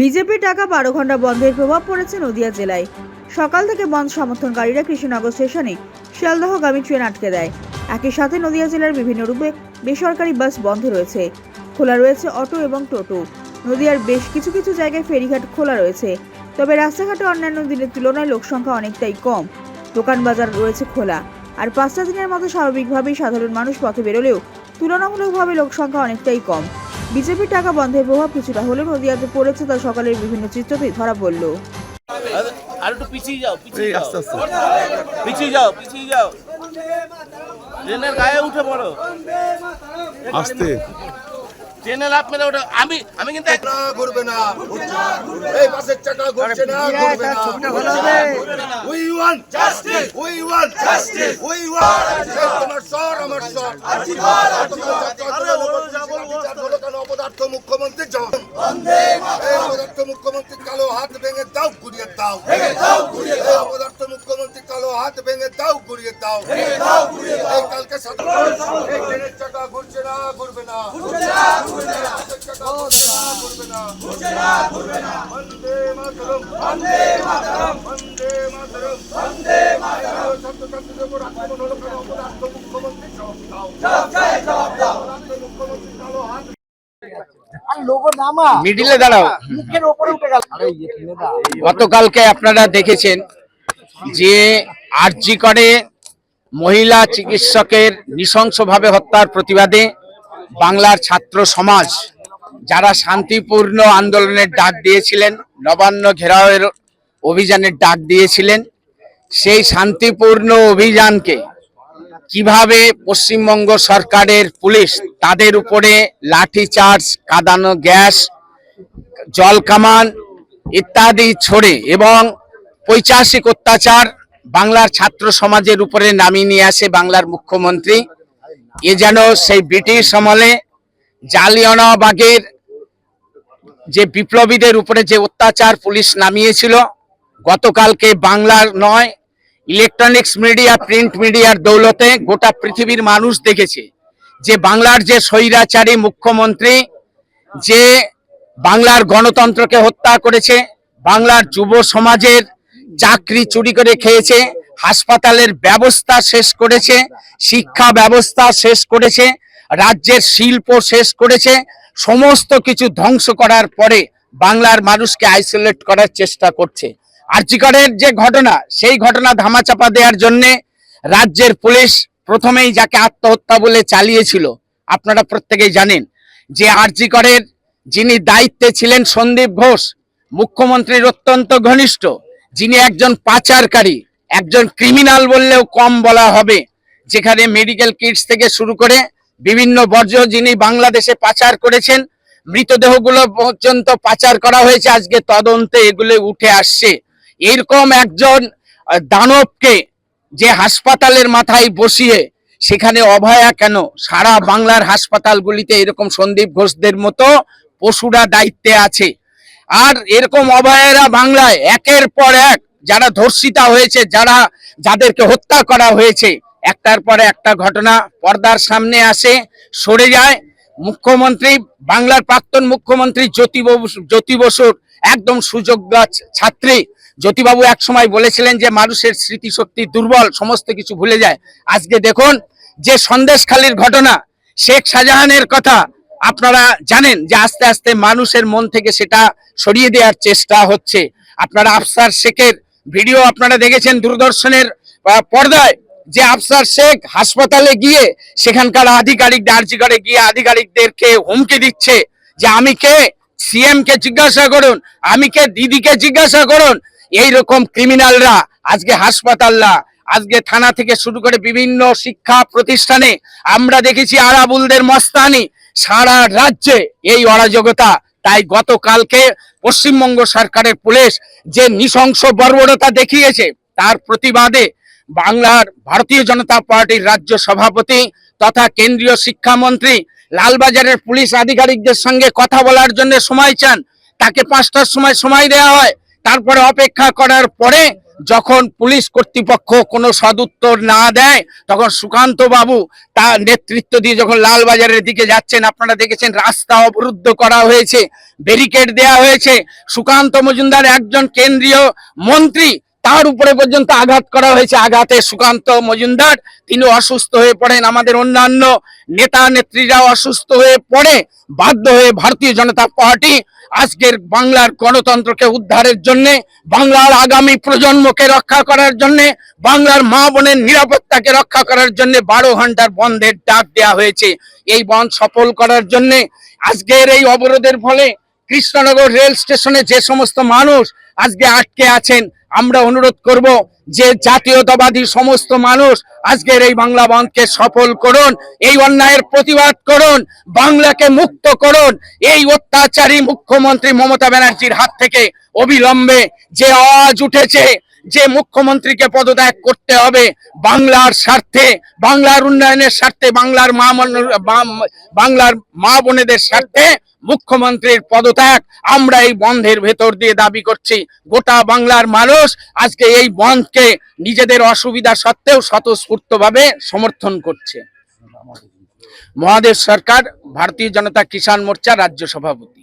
BJP টাকা বারো ঘণ্টা বন্ধের প্রভাব পড়েছে নদিয়া জেলায়। সকাল থেকে বন্ধ সমর্থনকারীরা কৃষ্ণনগর স্টেশনে শিয়ালদহগামী ট্রেন আটকে দেয়। একই সাথে নদিয়া জেলার বিভিন্ন রূপে বেসরকারি বাস বন্ধ রয়েছে। খোলা রয়েছে অটো এবং টোটো। নদিয়ার বেশ কিছু কিছু জায়গায় ফেরিঘাট খোলা রয়েছে। তবে রাস্তাঘাটে অন্যান্য দিনের তুলনায় লোকসংখ্যা অনেকটাই কম। দোকান বাজার রয়েছে খোলা। আর পাঁচটা দিনের মতো স্বাভাবিকভাবেই সাধারণ মানুষ পথে বেরোলেও তুলনামূলকভাবে লোকসংখ্যা অনেকটাই কম। বিজেপির টাকা বন্ধের প্রভাব কিছুটা হলেও নদিয়াতে পড়েছে তা সকালের বিভিন্ন চিত্রতেই ধরা পড়ল। আর- আর একটু পিছিয়ে যাও পিছিয়ে যাও। আস্তে আস্তে। পিছিয়ে যাও পিছিয়ে যাও। ট্রেনের গায়ে উঠে পড়ো। আস্তে। ট্রেনে লাভ ওঠো আমি আমি কিন্তু ঘুরবে না এই বাসের চাকা ঘুরছে না ঘুরবে না। We want justice we want justice we তোমার সর আমার সর কেন অপদার্থ মুখ্যমন্ত্রী জবাব এই অপদার্থ মুখ্যমন্ত্রী কালো হাত ভেঙে দাও ঘুরিয়ে দাও। অপদার্থ হাত ভেঙে দাও ঘুরিয়ে দাও। এই কালকে সাত- এই ট্রেনের চাকা ঘুরছে না ঘুরবে না। বাসের চাকা ঘুরছে না ঘুরবে না। বন্দে মাতরম। বন্দে মাতরম। বন্দে মাতরম। বন্দে মাতরম। ছাত্রছাত্রীদের উপর আক্রমণ হলো কেন অপদার্থ মুখ্যমন্ত্রী জবাব দাও। অপদার্থ মুখ্যমন্ত্রী কালো হাত মিডিলে দাঁড়াও। গতকালকে আপনারা দেখেছেন যে আরজি করে মহিলা চিকিৎসকের নৃশংসভাবে হত্যার প্রতিবাদে বাংলার ছাত্র সমাজ, যারা শান্তিপূর্ণ আন্দোলনের ডাক দিয়েছিলেন, নবান্ন ঘেরাওয়ের অভিযানের ডাক দিয়েছিলেন, সেই শান্তিপূর্ণ অভিযানকে কীভাবে পশ্চিমবঙ্গ সরকারের পুলিশ তাদের উপরে লাঠি চার্জ কাদানো গ্যাস, জল কামান ইত্যাদি ছড়ে এবং পৈচাসিক অত্যাচার বাংলার ছাত্র সমাজের উপরে নামিয়ে নিয়ে আসে বাংলার মুখ্যমন্ত্রী। এ যেন সেই ব্রিটিশ আমলে জালিয়ানবাগের যে বিপ্লবীদের উপরে যে অত্যাচার পুলিশ নামিয়েছিল, গতকালকে বাংলার নয়, ইলেকট্রনিক্স মিডিয়া, প্রিন্ট মিডিয়ার দৌলতে গোটা পৃথিবীর মানুষ দেখেছে যে বাংলার যে স্বৈরাচারী মুখ্যমন্ত্রী, যে বাংলার গণতন্ত্রকে হত্যা করেছে, বাংলার যুব সমাজের চাকরি চুরি করে খেয়েছে, হাসপাতালের ব্যবস্থা শেষ করেছে, শিক্ষা ব্যবস্থা শেষ করেছে, রাজ্যের শিল্প শেষ করেছে, সমস্ত কিছু ধ্বংস করার পরে বাংলার মানুষকে আইসোলেট করার চেষ্টা করছে। আর্জিকরের যে ঘটনা, সেই ঘটনা ধামাচাপা দেওয়ার জন্যে রাজ্যের পুলিশ প্রথমেই যাকে আত্মহত্যা বলে চালিয়েছিল, আপনারা প্রত্যেকেই জানেন, যে আরজিকরের যিনি দায়িত্বে ছিলেন সন্দীপ ঘোষ, মুখ্যমন্ত্রীর অত্যন্ত ঘনিষ্ঠ যিনি একজন পাচারকারী, একজন ক্রিমিনাল বললেও কম বলা হবে। যেখানে মেডিকেল কিটস থেকে শুরু করে বিভিন্ন বর্জ্য যিনি বাংলাদেশে পাচার করেছেন, মৃতদেহগুলো পর্যন্ত পাচার করা হয়েছে। আজকে তদন্তে এগুলো উঠে আসছে। এরকম একজন দানবকে যে হাসপাতালের মাথায় বসিয়ে সেখানে অভয়া কেন? সারা বাংলার হাসপাতালগুলিতে এরকম সন্দীপ ঘোষদের মতো পশুরা দায়িত্বে আছে। আর এরকম অভয়েরা বাংলায় একের পর এক যারা ধর্ষিতা হয়েছে, যারা যাদেরকে হত্যা করা হয়েছে, একটার পর একটা ঘটনা পর্দার সামনে আসে, সরে যায়। মুখ্যমন্ত্রী, বাংলার প্রাক্তন মুখ্যমন্ত্রী জ্যোতি জ্যোতি বসুর একদম সুযোগ্য ছাত্রী। জ্যোতিবাবু এক সময় বলেছিলেন যে, মানুষের স্মৃতিশক্তি দুর্বল, সমস্ত কিছু ভুলে যায়। আজকে দেখুন যে সন্দেশখালীর ঘটনা, শেখ শাহজাহানের কথা আপনারা জানেন যে আস্তে আস্তে মানুষের মন থেকে সেটা সরিয়ে দেওয়ার চেষ্টা হচ্ছে। আপনারা আফসার শেখের ভিডিও আপনারা দেখেছেন দূরদর্শনের পর্দায়, যে আফসার শেখ হাসপাতালে গিয়ে সেখানকার আধিকারিক দার্জিগড়ে গিয়ে আধিকারিকদেরকে হুমকি দিচ্ছে যে আমি কে? সিএম কে জিজ্ঞাসা করুন, আমি কে? দিদিকে জিজ্ঞাসা করুন। এই রকম ক্রিমিনালরা, আজকে হাসপাতালরা, আজকে থানা থেকে শুরু করে বিভিন্ন শিক্ষা প্রতিষ্ঠানে আমরা দেখেছি আরাবুলদের মস্তানি সারা রাজ্যে এই অরাজকতা। তাই গতকালকে পশ্চিমবঙ্গ সরকারের পুলিশ যে নৃশংস বর্বরতা দেখিয়েছে, তার প্রতিবাদে বাংলার ভারতীয় জনতা পার্টির রাজ্য সভাপতি তথা কেন্দ্রীয় শিক্ষামন্ত্রী লালবাজারের পুলিশ আধিকারিকদের সঙ্গে কথা বলার জন্য সময় চান। তাকে পাঁচটার সময় সময় দেওয়া হয়। তারপরে অপেক্ষা করার পরে যখন পুলিশ কর্তৃপক্ষ কোনো সদুত্তর না দেয়, তখন সুকান্ত বাবু তার নেতৃত্ব দিয়ে যখন লালবাজারের দিকে যাচ্ছেন, আপনারা দেখেছেন রাস্তা অবরুদ্ধ করা হয়েছে ব্যারিকেড দেয়া হয়েছে। সুকান্ত মজুমদার একজন কেন্দ্রীয় মন্ত্রী তার উপরে পর্যন্ত আঘাত করা হয়েছে। আঘাতে সুকান্ত মজুমদার, তিনি অসুস্থ হয়ে পড়েন। আমাদের অন্যান্য নেতা, নেত্রীরাও অসুস্থ হয়ে পড়ে, বাধ্য হয়ে ভারতীয় জনতা পার্টি আজকের বাংলার গণতন্ত্রকে উদ্ধারের জন্য, বাংলার আগামী প্রজন্মকে রক্ষা করার জন্য, বাংলার মা বোনের নিরাপত্তাকে রক্ষা করার জন্য বারো ঘণ্টার বন্ধের ডাক দেওয়া হয়েছে। এই বন্ধ সফল করার জন্য আজকের এই অবরোধের ফলে কৃষ্ণনগর রেল স্টেশনে যে সমস্ত মানুষ আজকে আটকে আছেন আমরা অনুরোধ করব যে জাতীয়তাবাদী সমস্ত মানুষ আজকের এই বাংলা বন্ধকে সফল করুন, এই অন্যায়ের প্রতিবাদ করুন, বাংলাকে মুক্ত করুন। এই অত্যাচারী মুখ্যমন্ত্রী মমতা ব্যানার্জির হাত থেকে অবিলম্বে যে আওয়াজ উঠেছে, যে মুখ্যমন্ত্রীকে পদত্যাগ করতে হবে, বাংলার স্বার্থে, বাংলার উন্নয়নের স্বার্থে, বাংলার মা বাংলার মা বোনেদের স্বার্থে মুখ্যমন্ত্রীর পদত্যাগ। আমরা এই বন্ধের ভেতর দিয়ে দাবি করছি, গোটা বাংলার মানুষ আজকে এই বন্ধকে নিজেদের অসুবিধা সত্ত্বেও স্বতঃস্ফূর্তভাবে সমর্থন করছে। মহাদেশ সরকার, ভারতীয় জনতা কিষাণ মোর্চা রাজ্য সভাপতি।